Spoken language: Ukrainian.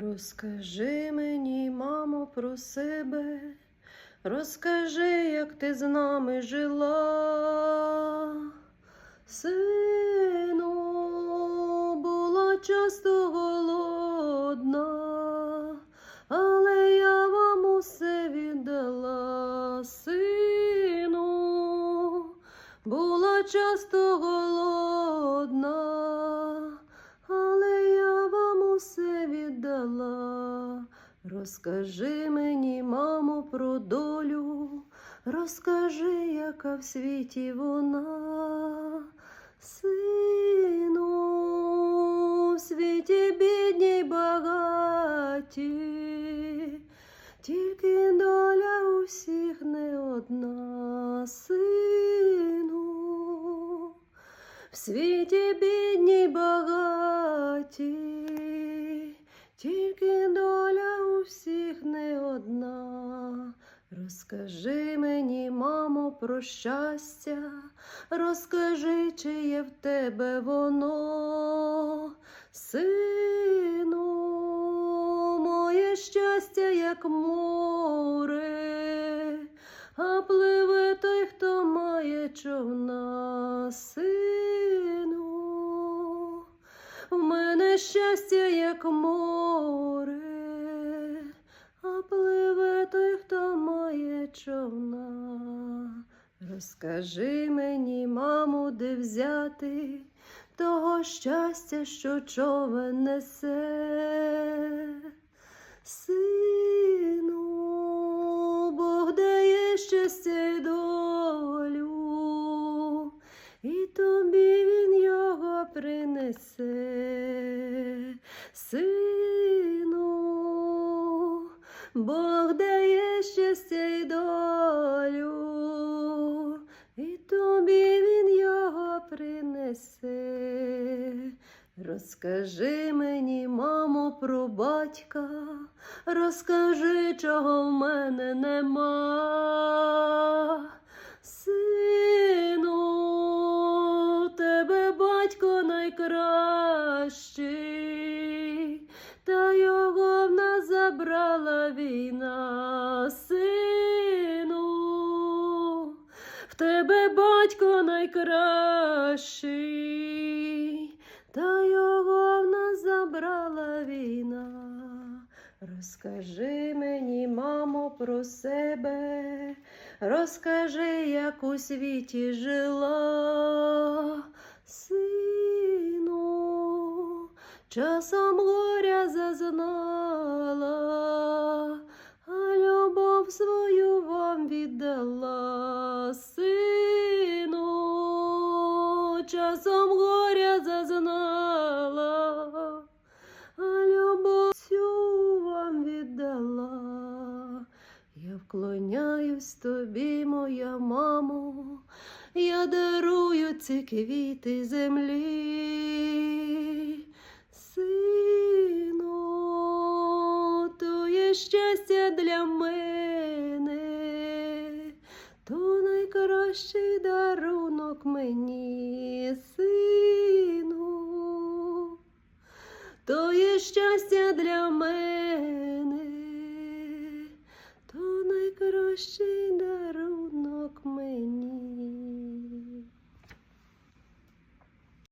Розкажи мені, мамо, про себе, розкажи, як ти з нами жила. Сину, була часто голодна, але я вам усе віддала, сину, була часто голодна, Розкажи мені, мамо, про долю, розкажи, яка в світі вона. Сину, в світі бідні й багаті, тільки доля усіх не одна, сину, в світі бідні й багаті, тільки доля усіх не одна. Розкажи мені, мамо, про щастя, розкажи, чи є в тебе воно, сину, моє щастя, як море, а пливе той, хто має човна, сину, в мене щастя, як море, Розкажи мені, мамо, де взяти того щастя, що човен несе. Сину, Бог дає щастя й долю, і тобі він його принесе. Сину, Бог Розкажи мені, мамо, про батька, розкажи, чого в мене нема. Сину, тебе батько найкращий, та його в нас забрала війна, сину, в тебе батько найкращий, та війна. Розкажи мені, мамо, про себе, розкажи, як у світі жила, сину, часом горя зазнала, а любов свою вам віддала, сину, часом горя вклоняюсь тобі, моя мамо, я дарую ці квіти землі. Сину, то є щастя для мене, то найкращий дарунок мені, сину, то є щастя для мене, то найкращий